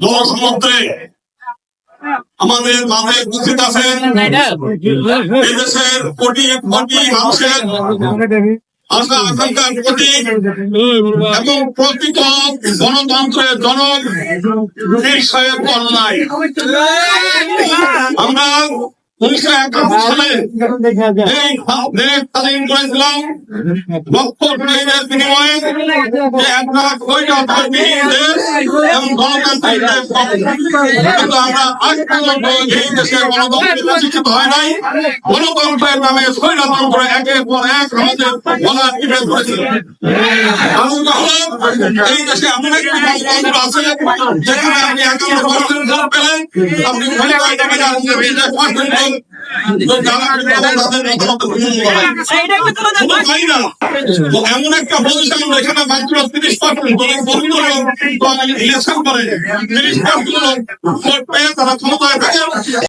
জলসমুদ্রে আমাদের মাঝে উপস্থিত আছেন এই দেশের কোটি কোটি মানুষের আশা আকাঙ্ক্ষার কোটি এবং প্রকৃত গণতন্ত্রের জনক বীর সাহেব উনিশশো একাত্তর সালে এই দেশ স্বাধীন করেছিলাম লক্ষ শহীদের বিনিময়ে যে এক লাখ কৈরবিহীন দেশ এবং গণতান্ত্রিক দেশ কিন্তু আমরা আজ পর্যন্ত এই দেশের গণতন্ত্র প্রতিষ্ঠিত হয় নাই। গণতন্ত্রের নামে স্বৈরতন্ত্র একের পর এক আমাদের গলা টিপে ধরেছিল। এই দেশে এমন একটি গণতন্ত্র আছে যেখানে আপনি একান্ন পার্সেন্ট ভোট পেলেন আপনি ভোট টাকা জানতে পার্সেন্ট এমন একটা পজিশন যেখানে মাত্র তিরিশ পার্সেন্ট ইলেকশন করে। তিরিশ পার্সেন্ট ভোট পেয়ে তারা ক্ষমতায় থাকে।